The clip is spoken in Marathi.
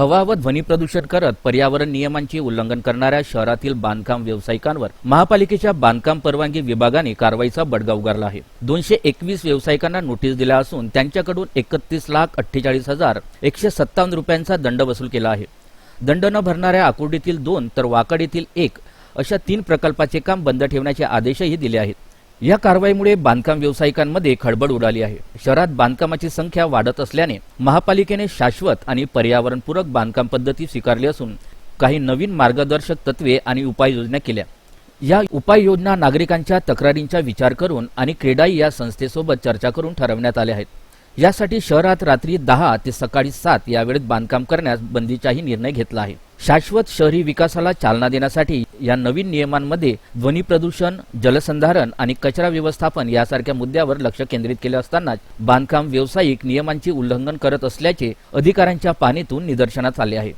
हवा व ध्वनी प्रदूषण करत पर्यावरण नियमांचे उल्लंघन करणाऱ्या शहरातील बांधकाम व्यावसायिकांवर महापालिकेच्या बांधकाम परवानगी विभागाने कारवाईचा बडगा उगारला आहे. दोनशे एकवीस व्यावसायिकांना नोटीस दिल्या असून त्यांच्याकडून एकतीस लाख अठ्ठेचाळीस हजार एकशे सत्तावन्न रुपयांचा दंड वसूल केला आहे. दंड न भरणाऱ्या आकुर्डीतील दोन तर वाकड एक अशा तीन प्रकल्पाचे काम बंद ठेवण्याचे आदेशही दिले आहेत. या कारवाईमुळे बांधकाम व्यावसायिकांमध्ये खळबळ उडाली आहे. शहरात बांधकामाची संख्या वाढत असल्याने महापालिकेने शाश्वत आणि पर्यावरणपूरक बांधकाम पद्धती स्वीकारली असून काही नवीन मार्गदर्शक तत्वे आणि उपाययोजना केल्या. या उपाययोजना नागरिकांच्या तक्रारींचा विचार करून आणि क्रेडाई या संस्थेसोबत चर्चा करून ठरवण्यात आल्या आहेत. यासाठी शहरात रात्री दहा ते सकाळी सात या वेळेत बांधकाम करण्यास बंदीचाही निर्णय घेतला आहे. शाश्वत शहरी विकासाला चालना देण्यासाठी या नवीन नियमांमध्ये ध्वनी प्रदूषण जलसंधारण आणि कचरा व्यवस्थापन यासारख्या मुद्द्यावर लक्ष केंद्रित केले असतानाच बांधकाम व्यावसायिक नियमांचे उल्लंघन करत असल्याचे अधिकाऱ्यांच्या पाहणीतून निदर्शनास आले आहे.